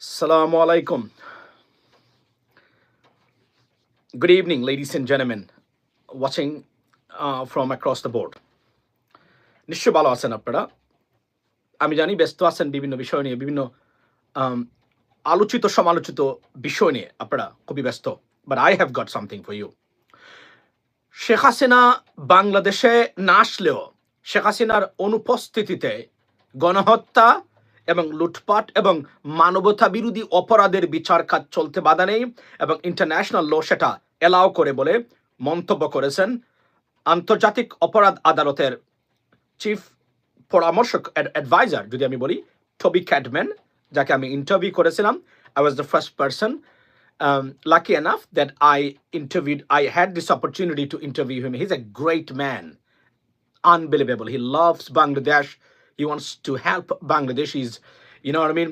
Assalamu alaikum. Good evening, ladies and gentlemen, watching uh, from across the board. নিশ্চয় ভালো আছেন আপনারা আমি জানি ব্যস্ত আছেন বিভিন্ন বিষয় নিয়ে বিভিন্ন um, আলোচিত সমালোচিত বিষয় নিয়ে আপনারা খুবই ব্যস্ত but I have got something for you Sheikh Hasina বাংলাদেশে না আসলেও শেখ হাসিনার অনুপস্থিতিতে গণহত্যা এবং লুটপাট এবং মানবতা বিরোধী অপরাধের বিচার কাজ চলতে বাধা নেই এবং ইন্টারন্যাশনাল ল সেটা এলাও করে বলে মন্তব্য করেছেন আন্তর্জাতিক অপরাধ আদালতের চিফ পরামর্শক অ্যাডভাইজার যদি আমি বলি টবি ক্যাডম্যান যাকে আমি ইন্টারভিউ করেছিলাম I was the first person um, lucky enough that I interviewed, I had this opportunity to interview him. He's a great man, unbelievable. He loves. He wants to help Bangladeshis. You know what I mean?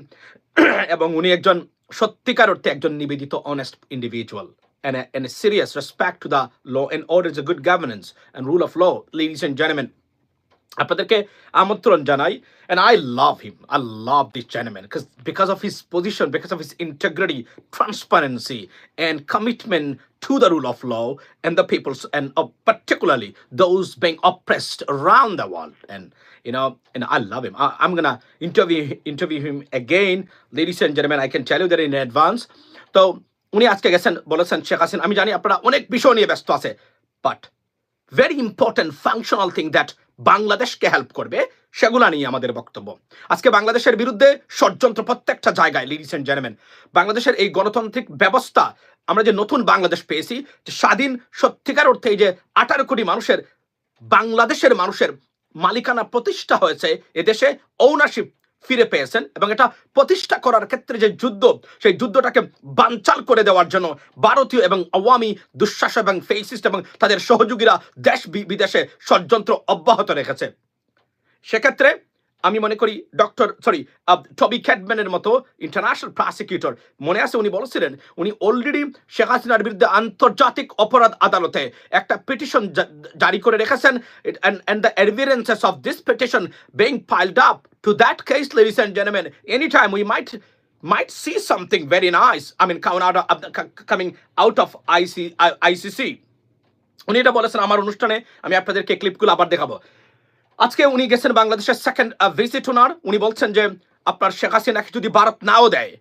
এবং উনি একজন সত্যিকার অর্থে একজন নিবেদিত honest individual and a, and a serious respect to the law and order, a good governance and rule of law, ladies and gentlemen. আপনাদেরকে আমন্ত্রণ জানাই and I love him. I love this gentleman because because of his position, because of his integrity, transparency, and commitment to the rule of law and the people's and uh, particularly those being oppressed around the world. And you know, and I love him. I, I'm gonna interview interview him again, ladies and gentlemen. I can tell you that in advance. তো উনি আজকে গেছেন বলেছেন শেখ হাসিনা আমি জানি আপনারা অনেক বিষয় নিয়ে ব্যস্ত আছে but very important functional thing that বাংলাদেশকে হেল্প করবে, সেগুলা নিয়ে আমাদের বক্তব্য। আজকে বাংলাদেশের বিরুদ্ধে ষড়যন্ত্র প্রত্যেকটা জায়গায় লিডিস অ্যান্ড জেন্টলম্যান বাংলাদেশের এই গণতান্ত্রিক ব্যবস্থা, আমরা যে নতুন বাংলাদেশ পেয়েছি, যে স্বাধীন সত্যিকার অর্থে এই যে আঠারো কোটি মানুষের, বাংলাদেশের মানুষের মালিকানা প্রতিষ্ঠা হয়েছে, এদেশে ঔনারশিপ ফিরে পেয়েছেন এবং এটা প্রতিষ্ঠা করার ক্ষেত্রে যে যুদ্ধ, সেই যুদ্ধটাকে বানচাল করে দেওয়ার জন্য ভারতীয় এবং আওয়ামী দুঃশ্বাস এবং ফেসিস্ট এবং তাদের সহযোগীরা দেশ বিদেশে ষড়যন্ত্র অব্যাহত রেখেছে। সেক্ষেত্রে আমি মনে করি ডক্টর সরি টবি ক্যাটম্যানের মতো ইন্টারন্যাশনাল প্রসিকিউটর মনে আছে উনি বলেছিলেন, উনি অলরেডি শেখ হাসিনার বিরুদ্ধে আন্তর্জাতিক অপরাধ আদালতে একটা পিটিশন জারি করে রেখেছেন and the adherences of this petition being filed up to that case ladies and জেনমেন any time we might might see something very nice I mean count out coming out of IC ICC উনি এটা বলেছেন আমার অনুষ্ঠানে, আমি আপনাদেরকে ক্লিপগুলো আবার দেখাবো। আজকে উনি গেছেন বাংলাদেশের সেকেন্ড ভিজিট ওনার উনি বলছেন যে আপনার শেখ হাসিনাকে যদি ভারত নাও দেয়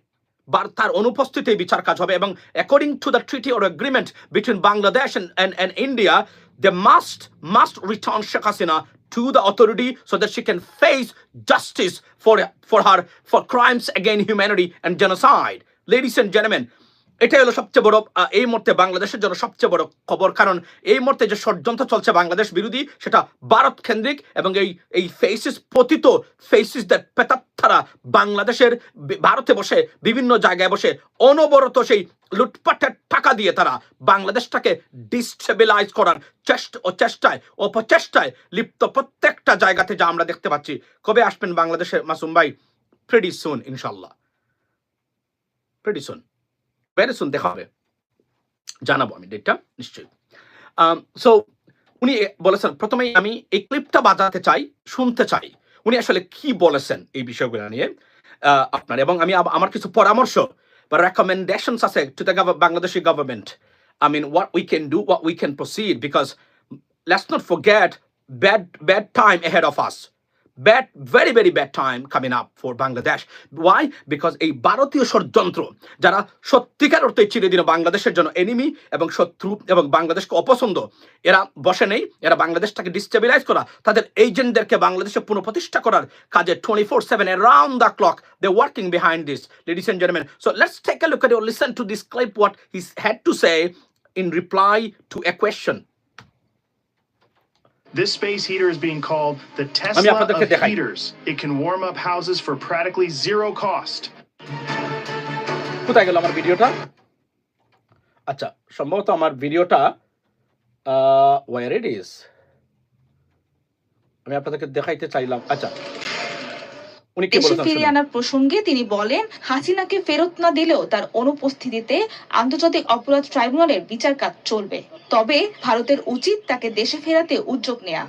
তার অনুপস্থিতি বিচার কাজ হবে এবং according to the treaty or agreement between Bangladesh and India they must must return Sheikh Hasina to the authority so that she can face justice for, for her for crimes against humanity and genocide. Ladies and gentlemen, এটাই হলো সবচেয়ে বড় এই মুহূর্তে বাংলাদেশের জন্য সবচেয়ে বড় খবর। কারণ এই মুহূর্তে যে ষড়যন্ত্র চলছে বাংলাদেশ বিরোধী, সেটা ভারত কেন্দ্রিক এবং এই এই ফেসিস পতিত ফেসিস দ্যাট পেতাত্তারা বাংলাদেশের ভারতে বসে বিভিন্ন জায়গায় বসে অনবরত সেই লুটপাটের টাকা দিয়ে তারা বাংলাদেশটাকে ডিস্টেবিলাইজ করার চেষ্টা ও চেষ্টায় অপচেষ্টায় লিপ্ত প্রত্যেকটা জায়গাতে যা আমরা দেখতে পাচ্ছি। কবে আসবেন বাংলাদেশের মাসুম ভাই? প্রেডি সুন ইনশাল্লাহ প্রেডি সুন ভেরি সুন দেখা হবে। জানাব আমি ডেটটা নিশ্চয়ই। সো উনি এ- বলেছেন প্রথমেই আমি এই ক্লিপটা বাজাতে চাই শুনতে চাই। উনি আসলে কি বলেছেন এই বিষয়গুলো নিয়ে আপনার এবং আমি আমার কিছু পরামর্শ বা রেকমেন্ডেশনস আছে to the Bangladeshi government I mean, what we can do, what we can proceed, because let's not forget bad bad time ahead of us. Bad, very, very bad time coming up for Bangladesh. Why? Because এই ভারতীয় ষড়যন্ত্র যারা সত্যিকার অর্থে চিরদিন বাংলাদেশের জন্য enemy এবং শত্রু এবং বাংলাদেশকে অপছন্দ এরা বসে নেই এরা বাংলাদেশটাকে ডিস্টেবিলাইজ করা তাদের এজেন্টদেরকে বাংলাদেশে পুনঃপ্রতিষ্ঠা করার কাজে twenty four seven around the clock they working behind this ladies and gentleman so let's take a look at listen to this clip what he had to say in reply to a question. This space heater is being called the Tesla আপনাদেরকে of দেখাই। heaters. It can warm up houses for practically zero cost. কোথায় গেল আমার ভিডিওটা আচ্ছা সম্ভবত আমার ভিডিওটা ওয়ার ইট ইজ আমি আপনাদেরকে দেখাইতে চাইলাম আচ্ছা উনি কি দেশে ফিরিয়ে আনার প্রসঙ্গে তিনি বলেন হাসিনাকে ফেরত না দিলেও তার অনুপস্থিতিতে আন্তর্জাতিক অপরাধ ট্রাইব্যুনালের বিচার কাজ চলবে তবে ভারতের উচিত তাকে দেশে ফেরাতে উদ্যোগ নেওয়া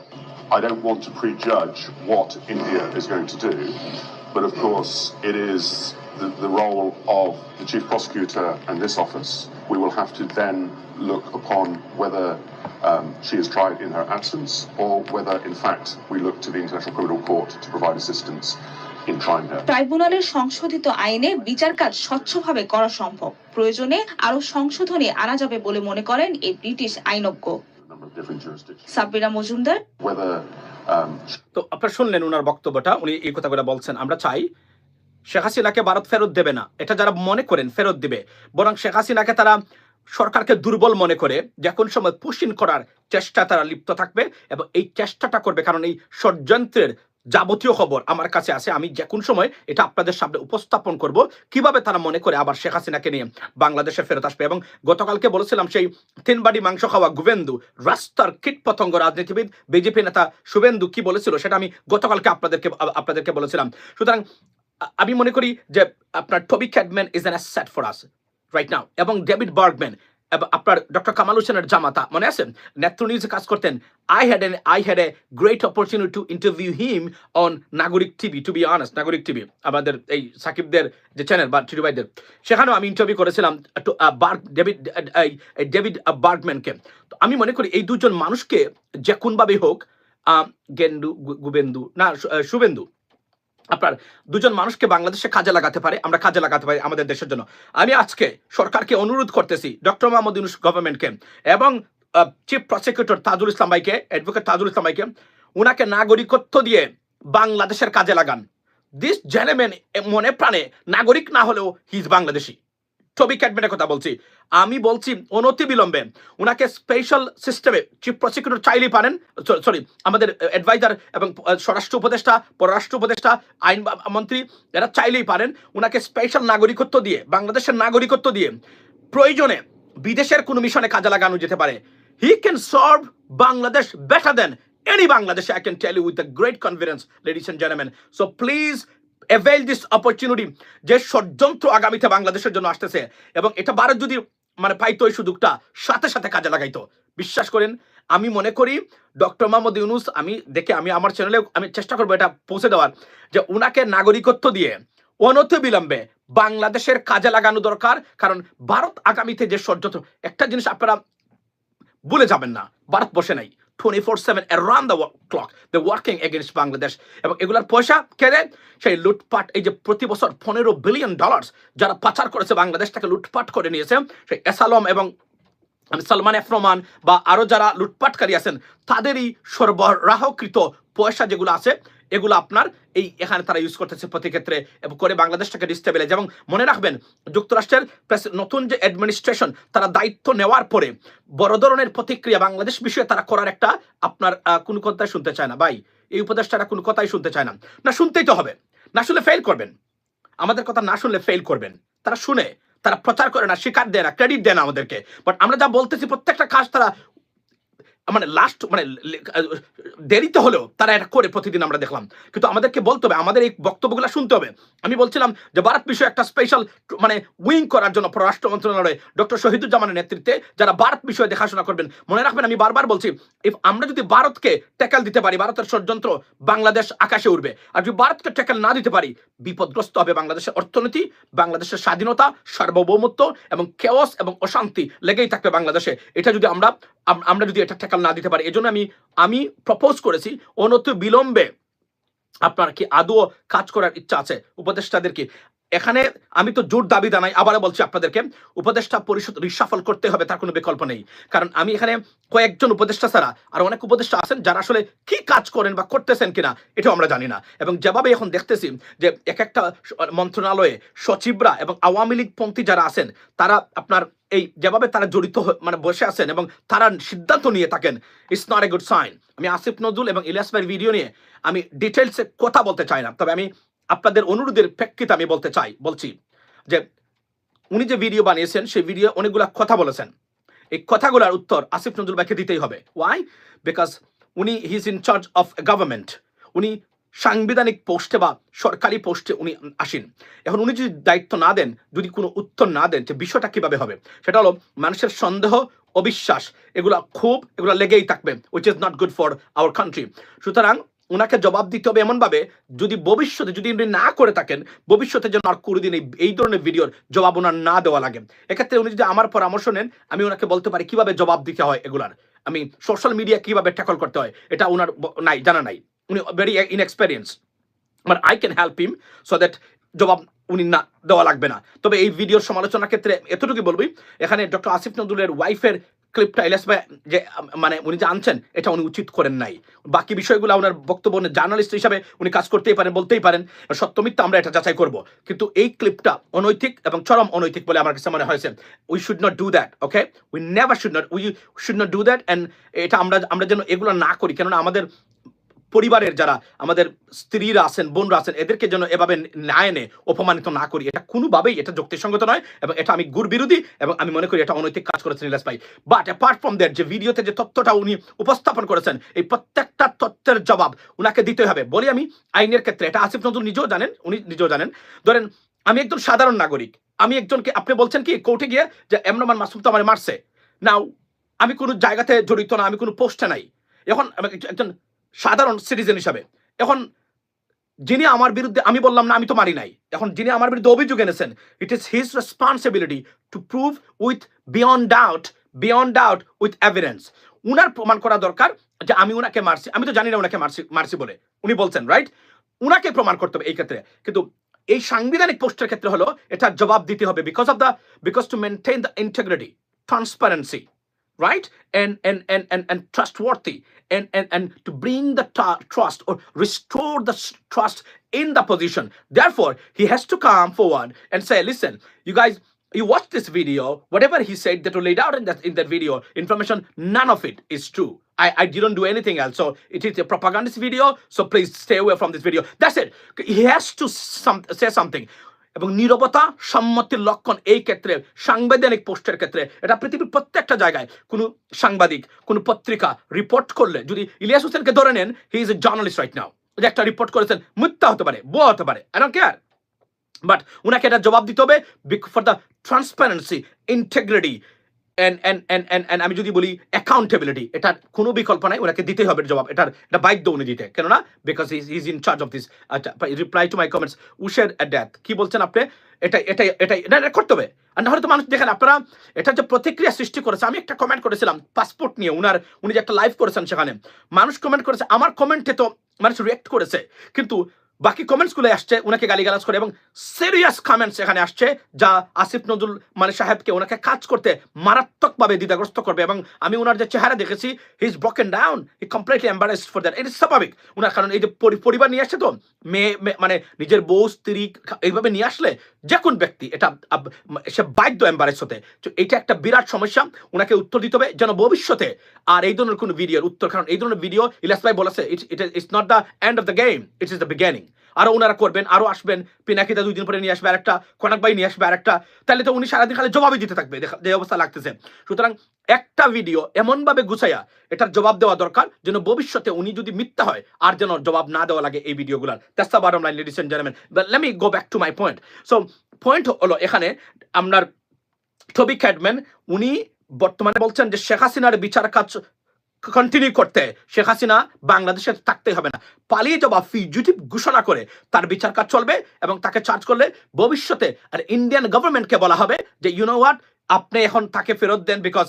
I don't want to prejudge what India is going to do. But of course, it is the, the role of the Chief Prosecutor and this office. We will have to then look upon whether um, she is tried in her absence or whether, in fact, we look to the International Criminal Court to provide assistance. ট্রাইব্যুনালের সংশোধিত আইনে বিচার কাজ স্বচ্ছভাবে করা সম্ভব। প্রয়োজনে আরও সংশোধনী আনা যাবে বলে মনে করেন এই ব্রিটিশ আইনজ্ঞ. সাব্বিরা মজুমদার। Um, তো আপনারা শুনলেন ওনার বক্তব্যটা উনি এই কথাগুলো বলছেন আমরা চাই শেখ হাসিনাকে ভারত ফেরত দেবে না। এটা যারা মনে করেন ফেরত দিবে বরং শেখ হাসিনাকে তারা সরকারকে দুর্বল মনে করে যে কোন সময় পুষিন করার চেষ্টা তারা লিপ্ত থাকবে এবং এই চেষ্টাটা করবে কারণ এই ষড়যন্ত্রের যাবতীয় খবর আমার কাছে আছে। আমি যে কোন সময় এটা আপনাদের সামনে উপস্থাপন করব। কীভাবে তারা মনে করে আবার শেখ হাসিনাকে নিয়ে বাংলাদেশে ফেরত আসবে এবং গতকালকে বলেছিলাম সেই তিনবাড়ি মাংস খাওয়া গুবেন্দু রাস্তার কীট পতঙ্গ রাজনীতিবিদ, বিজেপি নেতা শুভেন্দু কি বলেছিল সেটা আমি গতকালকে আপনাদেরকে আপনাদেরকে বলেছিলাম। সুতরাং আমি মনে করি যে আপনার Toby Cadman is an asset for us right now এবং ডেভিড বার্গম্যান আপনার ডক্টর কামাল হোসেনের জামাতা, মনে আছে? নেত্র নিউজে কাজ করতেন। I had an I had a great opportunity to interview him on Nagorik TV to be honest Nagorik TV আমাদের এই সাকিবদের যে চ্যানেল বা ভাইদের। সেখানেও আমি ইন্টারভিউ করেছিলাম বার্গ ডেভিড ডেভিড বার্গম্যানকে তো আমি মনে করি এই দুজন মানুষকে যে কোনভাবেই হোক গেন্দু গুবেন্দু, না শুভেন্দু আপনার দুজন মানুষকে বাংলাদেশে কাজে লাগাতে পারে, আমরা কাজে লাগাতে পারি আমাদের দেশের জন্য। আমি আজকে সরকারকে অনুরোধ করতেছি, ডক্টর মোহাম্মদ ইউনুস গভর্নমেন্টকে এবং চিফ প্রসিকিউটর তাজুল ইসলাম ভাইকে অ্যাডভোকেট তাজুল ইসলাম ভাইকে, উনাকে নাগরিকত্ব দিয়ে বাংলাদেশের কাজে লাগান। দিস জেনেমেন মনে প্রাণে নাগরিক না হলেও হিজ বাংলাদেশি। টবি ক্যাডমেনের কথা বলছি। আমি বলছি অনতি বিলম্বে। ওনাকে স্পেশাল সিস্টেমে চিফ প্রসিকিউটর চাইলেই পারেন। সরি আমাদের অ্যাডভাইজার এবং স্বরাষ্ট্র উপদেষ্টা, পররাষ্ট্র উপদেষ্টা, আইন মন্ত্রী, এরা চাইলেই পারেন। ওনাকে স্পেশাল নাগরিকত্ব দিয়ে, বাংলাদেশের নাগরিকত্ব দিয়ে প্রয়োজনে বিদেশের কোনো মিশনে কাজে লাগানো যেতে পারে। He can serve Bangladesh better than any Bangladesh I can tell you with the great confidence ladies and gentleman so please avail this opportunity যে ষড়যন্ত্র আগামীতে বাংলাদেশের জন্য আসতেছে এবং এটা ভারত যদি মানে পাইতো এই সুযোগটা, সাথে সাথে কাজে লাগাইতো। বিশ্বাস করেন, আমি মনে করি, ডক্টর মোহাম্মদ ইউনুস, আমি দেখে আমি আমার চ্যানেলে আমি চেষ্টা করব এটা পৌঁছে দেওয়ার, যে উনাকে নাগরিকত্ব দিয়ে অনতি বিলম্বে বাংলাদেশের কাজে লাগানো দরকার। কারণ ভারত আগামীতে যে ষড়যন্ত্র, একটা জিনিস আপনারা ভুলে যাবেন না, ভারত বসে নাই। টোয়েন্টি লুটপাট, এই যে প্রতি বছর পনেরো বিলিয়ন ডলার যারা পাচার করেছে বাংলাদেশ থেকে লুটপাট করে নিয়েছে। এসালম এবং সালমান এফ বা আরও যারা লুটপাটকারী আছেন, তাদেরই সরবরাহকৃত পয়সা যেগুলো আছে এগুলো আপনার এই এখানে তারা ইউজ করতেছে প্রতি ক্ষেত্রে এবং করে বাংলাদেশটাকে ডিস্টেবিলাইজ এবং মনে রাখবেন, যুক্তরাষ্ট্রের নতুন যে অ্যাডমিনিস্ট্রেশন তারা দায়িত্ব নেওয়ার পরে বড় ধরনের প্রতিক্রিয়া বাংলাদেশ বিষয়ে তারা করার একটা আপনার কোনো কথাই শুনতে চায় না। ভাই, এই উপদেষ্টারা কোনো কথাই শুনতে চায় না। না, শুনতেই তো হবে। না শুনলে ফেল করবেন। আমাদের কথা না শুনলে ফেল করবেন। তারা শুনে, তারা প্রচার করে না, স্বীকার দেয় না ক্রেডিট দেয় না আমাদেরকে। বাট আমরা যা বলতেছি, প্রত্যেকটা কাজ তারা মানে লাস্ট মানে দেরিতে হলেও তারা এটা করে প্রতিদিন আমরা দেখলাম। কিন্তু আমাদেরকে বলতে হবে, আমাদের এই বক্তব্যগুলো শুনতে হবে। আমি বলছিলাম যে ভারত বিষয়ে একটা স্পেশাল মানে উইং করার জন্য পররাষ্ট্র মন্ত্রণালয়ে ডক্টর শহীদুজ্জামানের নেতৃত্বে যারা ভারত বিষয়ে দেখাশোনা করবেন, মনে রাখবেন আমি বারবার বলছি ইফ আমরা যদি ভারতকে ট্যাকেল দিতে পারি, ভারতের ষড়যন্ত্র বাংলাদেশ আকাশে উঠবে আর যদি ভারতকে ট্যাকেল না দিতে পারি, বিপদগ্রস্ত হবে বাংলাদেশের অর্থনীতি, বাংলাদেশের স্বাধীনতা, সার্বভৌমত্ব এবং কেওস এবং অশান্তি লেগেই থাকবে বাংলাদেশে। এটা যদি আমরা আমরা যদি এটা ট্যাকেল না দিতে পারে। এজন্য আমি আমি প্রপোজ করেছি অনতি বিলম্বে আপনার কি আদৌ কাজ করার ইচ্ছা আছে? উপদেষ্টাদেরকে এখানে আমি তো জোর দাবি জানাই, আবারও বলছি আপনাদেরকে, উপদেষ্টা পরিষদ রিসাফল করতে হবে, তার কোনো বিকল্প নেই। কারণ আমি এখানে কয়েকজন উপদেষ্টা ছাড়া আর অনেক উপদেষ্টা আছেন যারা আসলে কি কাজ করেন বা করতেছেন কিনা, এটাও আমরা জানি না। এবং যেভাবে এখন দেখতেছি যে এক একটা মন্ত্রণালয়ে সচিবরা এবং আওয়ামী লীগ পন্থী যারা আছেন, তারা আপনার এই যেভাবে তারা জড়িত মানে বসে আছেন এবং তারা সিদ্ধান্ত নিয়ে থাকেন it's not a good sign আমি আসিফ নজরুল এবং ইলিয়াস ভাইয়ের ভিডিও নিয়ে আমি ডিটেলসে কথা বলতে চাই না, তবে আমি আপনাদের অনুরোধের প্রেক্ষিতে আমি বলতে চাই, বলছি যে উনি যে ভিডিও বানিয়েছেন, সেই ভিডিও অনেকগুলা কথা বলেছেন। এই কথাগুলোর উত্তর আসিফ নজরুল ভাইকে দিতেই হবে। ওয়াই বিকজ উনি he is in charge of government উনি সাংবিধানিক পোস্টে বা সরকারি পোস্টে উনি আসেন। এখন উনি যদি দায়িত্ব না দেন, যদি কোনো উত্তর না দেন, যে বিষয়টা কীভাবে হবে, সেটা হলো মানুষের সন্দেহ, অবিশ্বাস, এগুলা খুব, এগুলো লেগেই থাকবে which is not good for our country সুতরাং ওনাকে জবাব দিতে হবে এমনভাবে, যদি ভবিষ্যতে যদি উনি না করে থাকেন, ভবিষ্যতে যেন আর কোনোদিন এই ধরনের ভিডিওর জবাব ওনার না দেওয়া লাগে। এক্ষেত্রে উনি যদি আমার পরামর্শ নেন, আমি ওনাকে বলতে পারি কীভাবে জবাব দিতে হয় এগুলার। আমি সোশ্যাল মিডিয়া কীভাবে ট্যাকল করতে হয়, এটা ওনার নাই, জানা নাই। উনি very inexperience but I can help him so that জবাব উনি না দেওয়া লাগবে না। তবে এই ভিডিওর সমালোচনার ক্ষেত্রে এতটুকু বলবি এখানে ডক্টর আসিফ নজরুলের ওয়াইফের ক্লিপটা ইলিয়াস ভাই, যে মানে উনি যে আনছেন, এটা উনি উচিত করেন নাই। বাকি বিষয়গুলো ওনার বক্তব্য জার্নালিস্ট হিসাবে উনি কাজ করতেই পারেন, বলতেই পারেন। সত্যমিথ্যা আমরা এটা যাচাই করব। কিন্তু এই ক্লিপটা অনৈতিক এবং চরম অনৈতিক বলে আমার কাছে মনে হয়েছে। We should not do that okay we never should not we should not do that and এটা আমরা আমরা যেন এগুলো না করি। কেননা আমাদের পরিবারের যারা আমাদের স্ত্রীরা আছেন, বোনরা আছেন, এদেরকে যেন এভাবে না এনে অপমানিত না করি, এটা কোনোভাবেই এটা যুক্তিসঙ্গত নয় এবং এটা আমি গুর বিরোধী এবং আমি মনে করি এটা অনৈতিক কাজ করেছেন ইলাস ভাই। বাট অ্যাপার্ট ফ্রম দ্যাট যে ভিডিওতে যে তথ্যটা উনি উপস্থাপন করেছেন, এই প্রত্যেকটা তথ্যের জবাব উনাকে দিতে হবে। বলি আমি, আইনের ক্ষেত্রে, এটা আসিফ নজরুল নিজেও জানেন, উনি নিজেও জানেন। ধরেন, আমি একজন সাধারণ নাগরিক, আমি একজনকে, আপনি বলছেন কি, কোর্টে গিয়ে যে এমনমান মাসুম তো আমার মারছে। নাও আমি কোনো জায়গাতে জড়িত না, আমি কোনো পোস্টে নাই। এখন একজন- একজন সাধারণ সিটিজেন হিসাবে। এখন যিনি আমার বিরুদ্ধে, আমি বললাম না, আমি তো মারি নাই। এখন যিনি আমার বিরুদ্ধে অভিযোগ এনেছেন it is his responsibility to prove with beyond doubt beyond doubt with evidence উনার প্রমাণ করা দরকার যে আমি উনাকে মারছি, আমি তো জানি না উনাকে মারছি মারছি বলে। উনি বলছেন রাইট উনাকে প্রমাণ করতে হবে এই ক্ষেত্রে। কিন্তু এই সাংবিধানিক পোস্টের ক্ষেত্রে হলো, এটার জবাব দিতে হবে because of the because to maintain the integrity transparency right? And and and and, and trustworthy. And, and and to bring the trust or restore the trust in the position. Therefore he has to come forward and say listen you guys you watch this video. Whatever he said that were laid out in that in that video information none of it is true. I, I didn't do anything else. So it is a propagandist video. So please stay away from this video. That's it. He has to some, say something এবং নিরবতা সম্মতির লক্ষণ এই ক্ষেত্রে, সাংবিধানিক পোস্টের ক্ষেত্রে, এটা পৃথিবীর প্রত্যেকটা জায়গায় কোনো সাংবাদিক, কোনো পত্রিকা রিপোর্ট করলে, যদি ইলিয়াস হোসেনকে ধরে নেন he is a journalist right now যে একটা রিপোর্ট করেছেন মিথ্যা হতে পারে, বোয়া হতে পারে ডোন্ট কেয়ার বাট ওনাকে এটা জবাব দিতে হবে ফর দ্য ট্রান্সপারেন্সি ইন্টেগ্রিটি আমি যদি বলি অ্যাকাউন্টেবিলিটি এটার কোনো বিকল্প নাই, ওনাকে দিতেই হবে জবাব, এটার, এটা বাধ্য উনি দিতে। কেননা because is is in charge of this আচ্ছা রিপ্লাই টু মাই কমেন্টস উশের ডেথ কি বলছেন আপনি? এটা এটাই এটা এটা করতে হবে। আর নাহলে তো মানুষ দেখেন আপনারা এটা যে প্রতিক্রিয়া সৃষ্টি করেছে, আমি একটা কমেন্ট করেছিলাম পাসপোর্ট নিয়ে, উনার, উনি যে একটা লাইভ করেছেন সেখানে। মানুষ কমেন্ট করেছে, আমার কমেন্টে তো মানুষ রিয়েক্ট করেছে, কিন্তু বাকি কমেন্টসগুলো আসছে ওনাকে গালিগালাজ করে এবং সিরিয়াস কমেন্টস এখানে আসছে, যা আসিফ নজরুল মানে সাহেবকে ওনাকে কাজ করতে মারাত্মকভাবে দ্বিধাগ্রস্ত করবে এবং আমি ওনার যে চেহারা দেখেছি he is broken down he completely embarrassed for that it is স্বাভাবিক। ওনার কারণ এই যে পরিবার নিয়ে আসছে তো, মেয়ে মানে নিজের বউ, স্ত্রী এইভাবে নিয়ে আসলে যে কোন ব্যক্তি, এটা সে বাধ্য এম্বারেস হতে। তো এটা একটা বিরাট সমস্যা ওনাকে উত্তর দিতে হবে যেন ভবিষ্যতে। আর এই ধরনের কোনো ভিডিওর উত্তর, কারণ এই ধরনের ভিডিও ইলাস ভাই বলেছে it it it's not the end of the game it is the beginning আরও ওনারা করবেন, আরও আসবেন পিনাকিটা দুই দিন পরে নিয়ে আসবে আরেকটা, কনক ভাই নিয়ে আসবে আরেকটা। তাহলে তো উনি সারাদিন খালি জবাবই দিতে থাকবে যে অবস্থা লাগতেছে। সুতরাং একটা ভিডিও এমনভাবে গুছাইয়া এটার জবাব দেওয়া দরকার, যেন ভবিষ্যতে উনি যদি মিথ্যা হয়, আর যেন জবাব না দেওয়া লাগে এই ভিডিওগুলোর। That's the bottom line ladies and gentleman but let me go back to my point so point হলো এখানে আপনার টবি ক্যাডম্যান উনি বর্তমানে বলছেন যে শেখ হাসিনার বিচার কাজ কন্টিনিউ করতে শেখ হাসিনা বাংলাদেশে থাকতে হবে না পালিয়ে যাওয়া ফিজিটিভ ঘোষণা করে তার বিচার কাজ চলবে এবং তাকে চার্জ করলে ভবিষ্যতে আর ইন্ডিয়ান গভর্নমেন্টকে বলা হবে যে ইউনো হোয়াট আপনি এখন তাকে ফেরত দেন because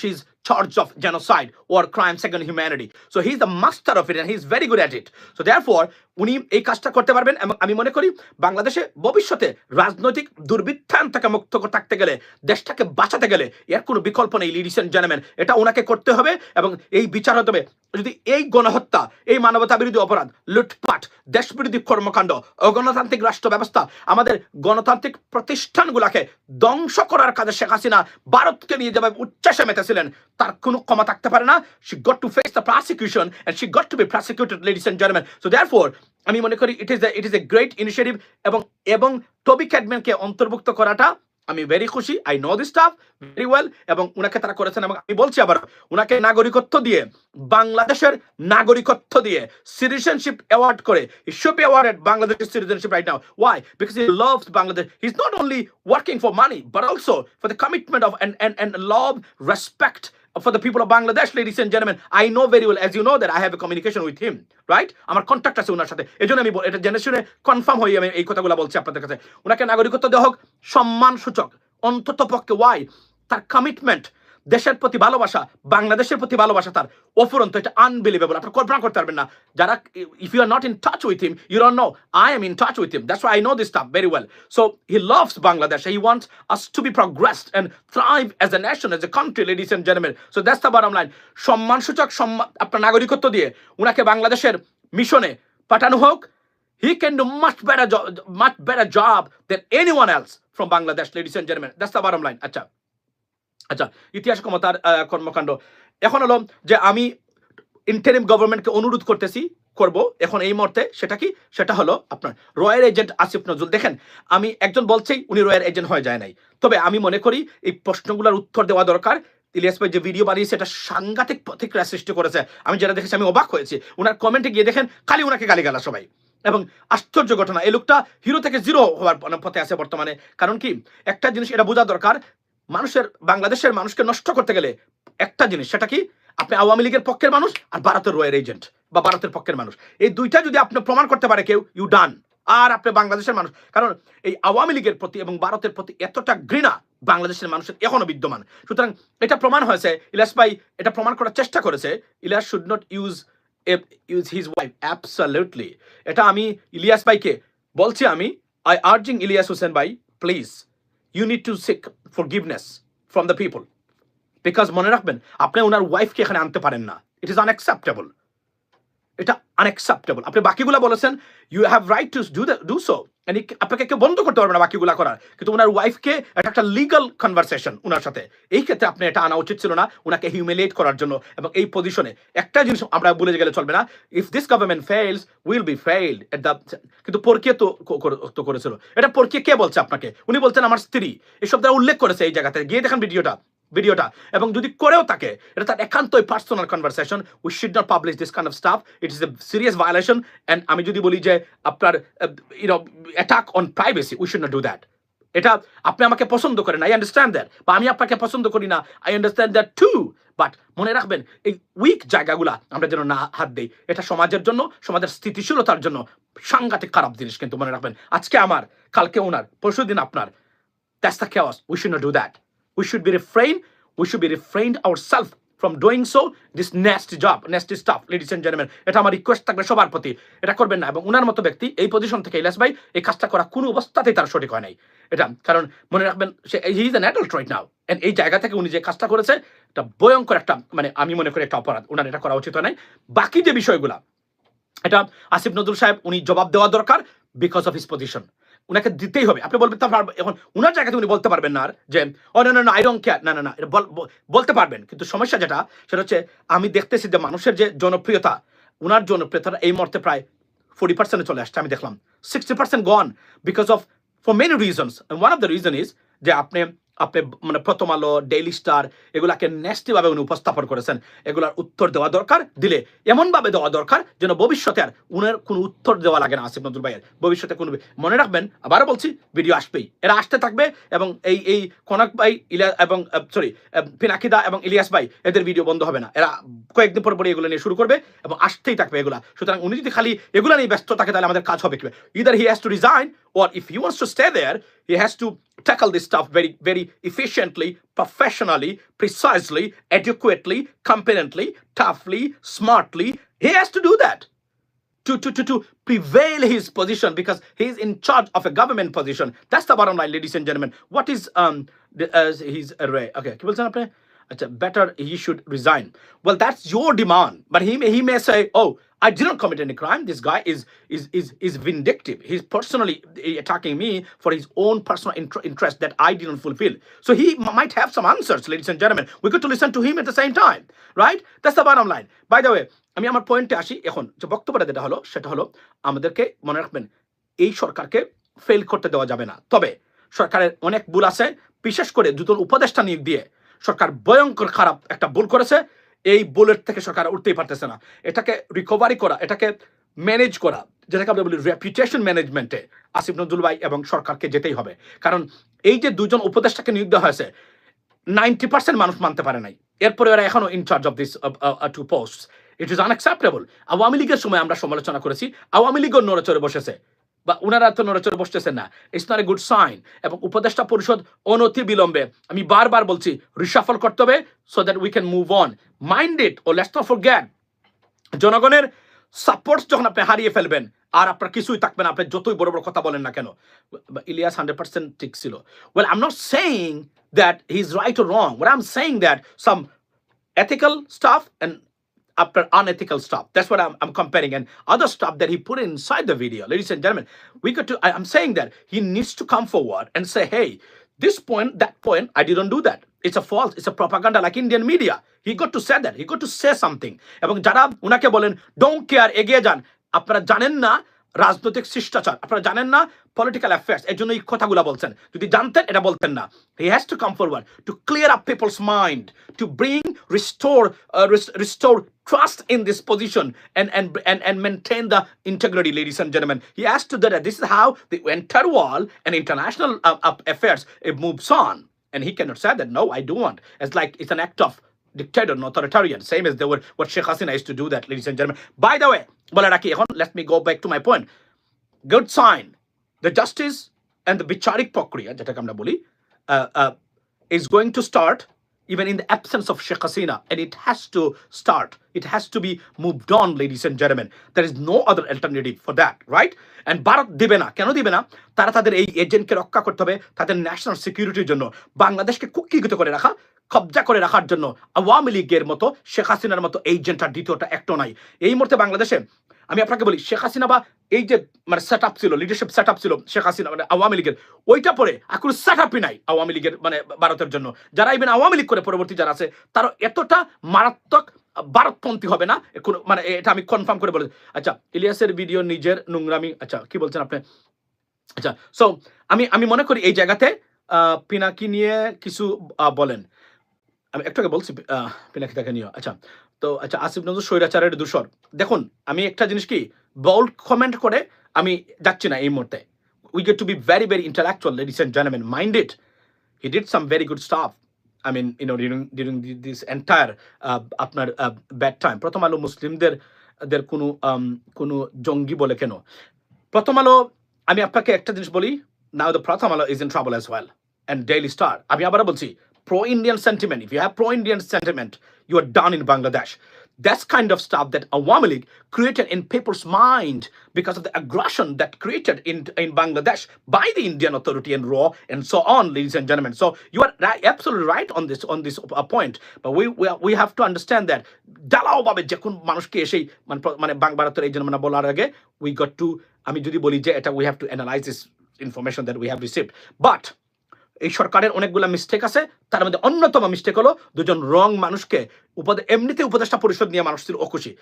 she is charge of genocide or crimes against humanity. So he's the master of it and he's very good at it. So therefore, উনি এই কাজটা করতে পারবেন এবং আমি মনে করি বাংলাদেশে ভবিষ্যতে রাজনৈতিক দুর্বৃত্তায়ন থেকে মুক্ত থাকতে গেলে, দেশটাকে বাঁচাতে গেলে এর কোনো বিকল্প নেই লিডিস এন্ড জেন্টলম্যান এটা ওনাকে করতে হবে এবং এই বিচার হতে হবে যদি এই গণহত্যা, এই মানবতা বিরোধী অপরাধ, লুটপাট দেশ বিরোধী কর্মকাণ্ড, অগণতান্ত্রিক রাষ্ট্র ব্যবস্থা আমাদের গণতান্ত্রিক প্রতিষ্ঠানগুলোকে ধ্বংস করার কাজে শেখ হাসিনা ভারতকে নিয়ে যেভাবে উচ্চাসে মেতেছিলেন, তার কোনো ক্ষমা থাকতে পারে না। She got to face the prosecution and she got to be prosecuted ladies and gentleman so therefore আমি মনে করি it is it is a great initiative এবং এবং টবি ক্যাডম্যানকে অন্তর্ভুক্ত করাটা আমি ভেরি খুশি I know this stuff very well এবং উনাকে তারা করেছেন এবং আমি বলছি আবার উনাকে নাগরিকত্ব দিয়ে, বাংলাদেশের নাগরিকত্ব দিয়ে সিটিজেনশিপ অ্যাওয়ার্ড করে শুড বি অ্যাওয়ার্ডেড বাংলাদেশের citizenship right now why because he loves Bangladesh he is not only working for money but also for the commitment of and and and love, respect for the people of Bangladesh, ladies and gentlemen, I know very well, as you know, that I have a communication with him, right? আমার contact আছে ওনার সাথে এই জন্য আমি এটা জেনে শুনে কনফার্ম হয়ে আমি এই কথাগুলো বলছি আপনাদের কাছে ওনাকে নাগরিকত্ব দেওয়া হোক সম্মান সূচক অন্তত পক্ষে ওয়াই তার কমিটমেন্ট দেশের প্রতি ভালোবাসা বাংলাদেশের প্রতি ভালোবাসা তার অফুরন্ত এটা আনবিলিভেবল আপনি কল্পনা করতে পারবেন না। যারা if you are not in touch with him you don't know I am in touch with him that's I know this stuff very well so he loves Bangladesh he wants us to be progressed and thrive as a nation as a country ladies and gentleman so that's the bottom line সম্মানসূচক সম্মান আপনার নাগরিকত্ব দিয়ে উনাকে বাংলাদেশের মিশনে পাঠানো হোক। He can do much better job much better job than anyone else from Bangladesh, ladies and gentlemen. That's the bottom line. আচ্ছা। আচ্ছা ইতিহাস ক্ষমতার কর্মকাণ্ড। এখন হলো যে আমি ইন্টারিম গভর্নমেন্টকে অনুরোধ করতেছি, করব এখন এই মুহূর্তে সেটা কি? সেটা হলো আপনার রয়্যাল এজেন্ট আসিফ নজরুল। দেখেন, আমি একজন বলছেই উনি রয়্যাল এজেন্ট হয়ে যায় নাই। তবে আমি মনে করি এই প্রশ্নগুলোর উত্তর দেওয়া দরকার। ইলিয়াস ভাই যে ভিডিও বানিয়েছে, এটা সাংঘাতিক প্রতিক্রিয়া সৃষ্টি করেছে। আমি যেটা দেখেছি, আমি অবাক হয়েছি। ওনার কমেন্টে গিয়ে দেখেন, খালি ওনাকে গালিগালা সবাই। এবং আশ্চর্য ঘটনা, এই লোকটা হিরো থেকে জিরো হওয়ার পথে আছে বর্তমানে। কারণ কি? একটা জিনিস, এটা বোঝা দরকার মানুষের, বাংলাদেশের মানুষকে নষ্ট করতে গেলে একটা জিনিস, সেটা কি? আপনি আওয়ামী লীগের পক্ষের মানুষ আর ভারতের রয়ের এজেন্ট বা ভারতের পক্ষের মানুষ। এই দুইটা যদি আপনি প্রমাণ করতে পারে কেউ ইউ ডান আর আপনি বাংলাদেশের মানুষ। কারণ এই আওয়ামী লীগের প্রতি এবং ভারতের প্রতি এতটা ঘৃণা বাংলাদেশের মানুষের এখনও বিদ্যমান। সুতরাং এটা প্রমাণ হয়েছে ইলাস ভাই এটা প্রমাণ করার চেষ্টা করেছে। Ilias should not use use his wife absolutely এটা আমি ইলিয়াস ভাইকে বলছি আমি। আই আর্জিং ইলিয়াস হোসেন ভাই please you need to seek forgiveness from the people because মনে রাখবেন, আপনি ওনার ওয়াইফকে এখানে আনতে পারেন না। ইট ইজ আনএক্সেপ্টেবল এটা আনএক্সেপ্টেবল আপনি বাকিগুলো বলেছেন you have right to do do so আপনাকে কেউ বন্ধ করতে পারবে না বাকিগুলো করার। কিন্তু ওনার ওয়াইফকে এটা একটা লিগাল কনভারসেশন ওনার সাথে। এই ক্ষেত্রে আপনি এটা আনা উচিত ছিল না ওনাকে হিউমিলেট করার জন্য। এবং এই পজিশনে একটা জিনিস আমরা বলে গেলে চলবে না। If this government fails will be failed at the কিন্তু পরকে তো করেছিল। এটা পরকে কে বলছে আপনাকে? উনি বলছেন আমার স্ত্রী। এসব দ্বারা উল্লেখ করেছে এই জায়গাতে। গিয়ে দেখেন ভিডিওটা ভিডিওটা এবং যদি করেও থাকে, এটা তার একান্তই personal conversation we should not publish this kind of stuff it is a serious violation and আমি যদি বলি যে আপনার you know attack on privacy we should not do that এটা আপনি আমাকে পছন্দ করেন আই আন্ডারস্ট্যান্ড দ্যাট বা আমি আপনাকে পছন্দ করি না I understand that too but মনে রাখবেন, এই উইক জায়গাগুলা আমরা যেন না হাত দিই, এটা সমাজের জন্য, সমাজের স্থিতিশীলতার জন্য সাংঘাতিক খারাপ জিনিস কিন্তু মনে রাখবেন আজকে আমার, কালকে ওনার পরশু দিন আপনার the chaos. We should not do that. We should be refrained. We should be refrained ourselves from doing so. This nasty job, nasty stuff, ladies and gentlemen. এটা আমার রিকোয়েস্ট থাকবে সবার প্রতি এটা করবেন না এবং উনার মতো ব্যক্তি এই পজিশন থেকে ইলাস ভাই এই কাজটা করা কোনো অবস্থাতেই তার সঠিক হয় নাই এটা কারণ মনে রাখবেন সে he is adult right now and এই জায়গা থেকে উনি যে কাজটা করেছে এটা ভয়ঙ্কর একটা মানে আমি মনে করি একটা অপরাধ উনার এটা করা উচিত হয় নাই বাকি যে বিষয়গুলা এটা আসিফ নজরুল সাহেব উনি জবাব দেওয়া দরকার বিকজ অফ হিস পজিশন উনাকে দিতেই হবে। আপনি বলবেন এখন ওনার জায়গাতে উনি বলতে পারবেন না আর যে ও না না আই ডোন্ট কেয়ার না না না, এটা বল- বলতে পারবেন। কিন্তু সমস্যা যেটা, সেটা হচ্ছে আমি দেখতেছি যে মানুষের যে জনপ্রিয়তা ওনার জনপ্রিয়তা এই মুহূর্তে প্রায় ফোর্টি পার্সেন্টে চলে আসছে, আমি দেখলাম। Sixty percent gone because of for many reasons one of the reason is যে আপনি আপনি মানে প্রথম আলো ডেইলি স্টার এগুলাকে ন্যাস্টিভাবে উনি উপস্থাপন করেছেন। এগুলার উত্তর দেওয়া দরকার, দিলে এমনভাবে দেওয়া দরকার যেন ভবিষ্যতে আর উনার কোনো উত্তর দেওয়া লাগে না আসিফ নজরুল ভাইয়ের। ভবিষ্যতে কোনো মনে রাখবেন, আবারও বলছি ভিডিও আসবেই। এরা আসতে থাকবে এবং এই এই কনক ভাই ইলিয়া এবং সরি পিনাকিদা এবং ইলিয়াস ভাই, এদের ভিডিও বন্ধ হবে না। এরা কয়েকদিন পর পরে এগুলো নিয়ে শুরু করবে এবং আসতেই থাকবে এগুলা। সুতরাং উনি যদি খালি এগুলো নিয়ে ব্যস্ত থাকে তাহলে আমাদের কাজ হবে কীভাবে? Either he has to resign or if he wants to stay there, he has to tackle this stuff very, very efficiently, professionally, precisely, adequately, competently, toughly, smartly. He has to do that to, to, to, to prevail his position because he's in charge of a government position. That's the bottom line, ladies and gentlemen. What is um the, uh, his array? Okay, কি বলছেন আপনি? আচ্ছা, better he should resign. Well, that's your demand, but he may, he may say, oh, I didn't commit any crime. This guy is is is is vindictive. He's personally attacking me for his own personal inter- interest that I didn't fulfill. So he might have some answers, ladies and gentlemen. We got to listen to him at the same time, right? That's the bottom line. By the way, আমি আমার পয়েন্টে আসি এখন যে বক্তব্যটা যেটা হলো সেটা হলো আমাদেরকে মনে রাখবেন এই সরকারকে ফেল করতে দেওয়া যাবে না তবে সরকারের অনেক ভুল আছে বিশেষ করে দুজন উপদেষ্টা নিয়োগ দিয়ে সরকার ভয়ঙ্কর খারাপ একটা ভুল করেছে, এই বুলেট থেকে সরকার উঠতেই পারতেছে না। এটাকে রিকভারি করা, এটাকে ম্যানেজ করা, যেটাকে আমরা বলি রেপুটেশন ম্যানেজমেন্টে আসিফ নজরুল ভাই এবং সরকারকে যেতেই হবে। কারণ এই যে দুজন উপদেষ্টাকে নিয়োগ দেওয়া হয়েছে নাইনটি পার্সেন্ট মানুষ মানতে পারে নাই। এরপরে ওরা এখনও in charge of this to post it is unacceptable Awami লীগের সময় আমরা সমালোচনা করেছি, আওয়ামী লীগও নড়েচড়ে বসেছে। বা ওনারা তো নড়েচড়ে বসতেছেন না। It's not a good sign এবং উপদেষ্টা পরিষদ অনতি বিলম্বে, আমি বারবার বলছি রিসাফল করতে হবে so that we can move on mind it oh let's not forget জনগণের সাপোর্ট যখন আপনি হারিয়ে ফেলবেন, আর আপনার কিছুই থাকবে না, আপনি যতই বড় বড় কথা বলেন না কেন ইলিয়াস হান্ড্রেড পার্সেন্ট ঠিক ছিল। Well I am not saying that he is right or wrong well I am saying that some stuff and after unethical stuff. That's what I'm, I'm comparing. And other stuff that he put inside the video, ladies and gentlemen, we got to, I, I'm saying that he needs to come forward and say, hey, this point, that point, I didn't do that. It's a false, it's a propaganda like Indian media. He got to say that. He got to say something. এবং যারা উনাকে বলেন don't care এগিয়ে যান আপনারা জানেন না রাজনৈতিক শিষ্টাচার আপনারা জানেন না পলিটিক্যাল অ্যাফেয়ার্স এর জন্য এই কথাগুলো বলছেন যদি জানতেন এটা বলতেন না he has to come forward to clear up people's mind to bring restore restore trust in this position and and and, and maintain the integrity ladies and gentlemen he has to do that this is how the entire world and international uh, uh, affairs it moves on and he cannot say that no i do want it's like it's an act of dictator and authoritarian same as they were what sheikh hasina used to do that ladies and gentlemen by the way বলে রাখি এখন let me go back to my point good sign the justice and the বিচারিক প্রক্রিয়া যেটাকে আমরা বলি uh, uh, is going to start even in the absence of Sheikh Hasina, and it has to start. It has to be moved on, ladies and gentlemen. There is no other alternative for that, right? And Bharat দিবে না কেন দিবে না তারা তাদের এই এজেন্টকে রক্ষা করতে হবে তাদের ন্যাশনাল কবজা করে রাখার জন্য আওয়ামী লীগের মতো শেখ হাসিনার মতো এজেন্ট আর দ্বিতীয়টা একটো নাই। এই মুহূর্তে বাংলাদেশে আমি আপনাকে বলি, শেখ হাসিনা বা এই যে মানে সেট আপ ছিল লিডারশিপ সেট আপ ছিল শেখ হাসিনা মানে আওয়ামী লীগের, ওইটা পরে কোনো সেট আপই নাই আওয়ামী লীগের মানে ভারতের জন্য। যারা ইভেন আওয়ামী লীগ করে পরবর্তী যারা আছে, তারা এতটা মারাত্মক ভারতপন্থী হবে না এ কোনো মানে এটা আমি কনফার্ম করে বলে আচ্ছা ইলিয়াসের ভিডিও নিজের নোংরামি আচ্ছা কি বলছেন আপনি? আচ্ছা সো আমি আমি মনে করি এই জায়গাতে পিনাকি নিয়ে কিছু বলেন। আমি একটু আগে বলছি পিনাকি তাকে নিয়ে আচ্ছা তো আচ্ছা আসিফ নজর স্বৈরাচারের দূষর দেখুন আমি একটা জিনিস কি বোল্ড কমেন্ট করে আমি যাচ্ছি না এই মুহূর্তে। We get to be very very intellectual ladies and gentleman mind it he did some very good stuff I mean you know during during this entire আপনার ব্যাড টাইম প্রথম আলো মুসলিমদের দের কোনো um, কোনো জঙ্গি বলে কেন? প্রথম আলো আমি আপনাকে একটা জিনিস বলি now the Prothom Alo is in travel as well and Daily Star আমি আবার বলছি pro Indian sentiment, if you have pro Indian sentiment, you are done in Bangladesh. That's kind of stuff that Awami League created in people's mind because of the aggression that created in, in Bangladesh by the Indian authority and raw and so on, ladies and gentlemen. So you are right, absolutely right on this on this uh, point. But we, we we have to understand that দালাও ভাবে যে কোন মানুষকে এসেই মানে প্র- মানে বাং ভারতের এই জন্য মানে বলার আগে উই গট টু আমি যদি বলি যে এটা we have to analyse this information that we have received but এই সরকারের অনেকগুলো মিস্টেক আছে, তার মধ্যে অন্যতম মিস্টেক হলো দুজন রং মানুষকে উপদে, এমনিতে উপদেষ্টা পরিষদ নিয়ে মানুষ ছিল অখুশি,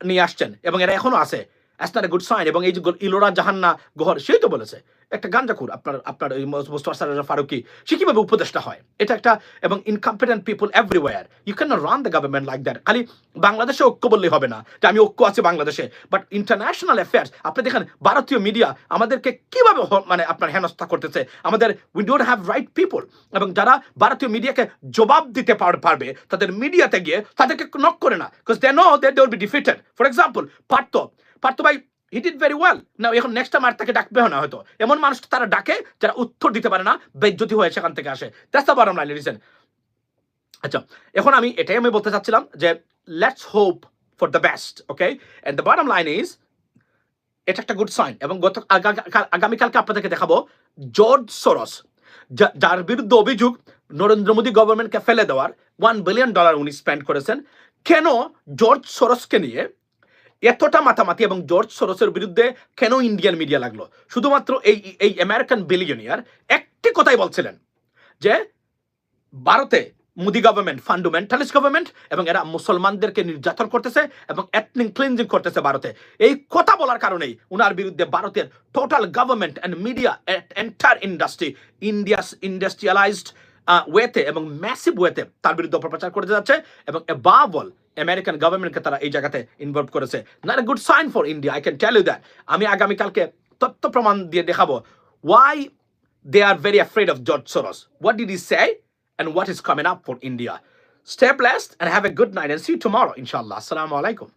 নিয়ে আসছেন এবং এরা এখনও আছে। এ গুড সাইন এবং এই যে ইলোরা জাহান্না গোহর সেই তো বলেছে, একটা গাঞ্জাকুর আপনার আপনার এই মোস্তফা ফারুকি, সে কীভাবে উপদেষ্টা হয়? এটা একটা, এবং incompetent people everywhere you can run the government like that খালি বাংলাদেশে ঐক্য বললেই হবে না যে আমি ঐক্য আছে বাংলাদেশে। বাট ইন্টারন্যাশনাল অ্যাফেয়ার্স আপনি দেখেন, ভারতীয় মিডিয়া আমাদেরকে কীভাবে মানে আপনার হেনস্থা করতেছে? আমাদের we don't have right people এবং যারা ভারতীয় মিডিয়াকে জবাব দিতে পার- পারবে, তাদের মিডিয়াতে গিয়ে তাদেরকে নক করে না। Because they know they will be defeated for example Partha Partha ভাই হি ডিড ভেরি ওয়েল না এখন নেক্সট টাইম আর তাকে ডাকবে না হয়তো। এমন মানুষ তারা ডাকে যারা উত্তর দিতে পারে না, বেজ্জতি হয়ে সেখান থেকে আসে। That's the bottom line listen আচ্ছা এখন আমি এটাই আমি বলতে চাচ্ছিলাম যে let's hope for the best okay and the bottom line is এটা একটা গুড সাইন এবং গত আগামীকালকে আপনাদেরকে দেখাবো জর্জ সরস যার বিরুদ্ধে অভিযোগ নরেন্দ্র মোদী গভর্নমেন্টকে ফেলে দেওয়ার ওয়ান বিলিয়ন ডলার উনি স্পেন্ড করেছেন। কেন জর্জ সরসকে নিয়ে এতটা মাতামাতি এবং জর্জ সরসের বিরুদ্ধে কেন ইন্ডিয়ান মিডিয়া লাগল? শুধুমাত্র এই এই আমেরিকান বিলিয়নিয়ার একটি কথাই বলছিলেন যে, ভারতে মোদি গভর্নমেন্ট ফান্ডামেন্টালিস্ট গভর্নমেন্ট এবং এরা মুসলমানদেরকে নির্যাতন করতেছে এবং এথনিক ক্লিনজিং করতেছে ভারতে। এই কথা বলার কারণেই উনার বিরুদ্ধে ভারতের total government and media enter industry India's industrialized ওয়েতে এবং ম্যাসিভ ওয়েতে তার বিরুদ্ধে অপপ্রচার করতে যাচ্ছে এবং বাবল আমেরিকান গভর্নমেন্টকে তারা এই জায়গাতে ইনভলভ করেছে not a good sign for India I can tell you that আমি আগামীকালকে তথ্য প্রমাণ দিয়ে দেখাবো why they are very afraid of George Soros. What did he say and what is coming up for India? Stay blessed and have a good night and see you tomorrow, inshallah. Assalamu alaikum.